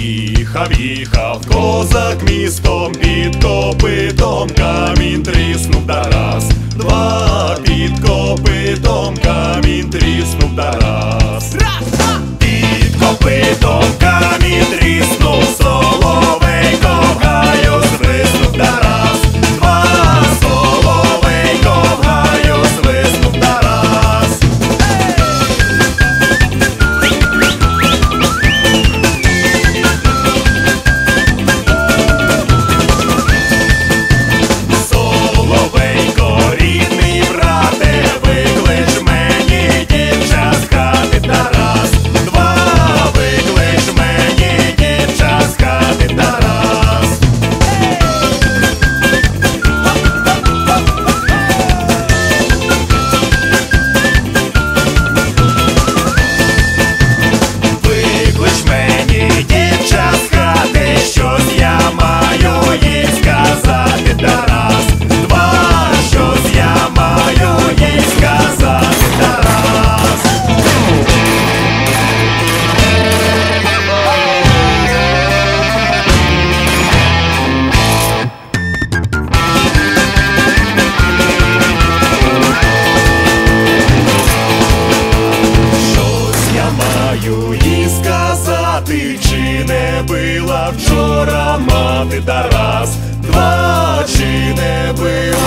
Їхав, їхав козак містом під копитом камінь тріснув да раз, два під копитом камінь тріснув да раз. Мені дівча з хати, щось я маю їй сказати, била вчора мати Тарас, два чи не била.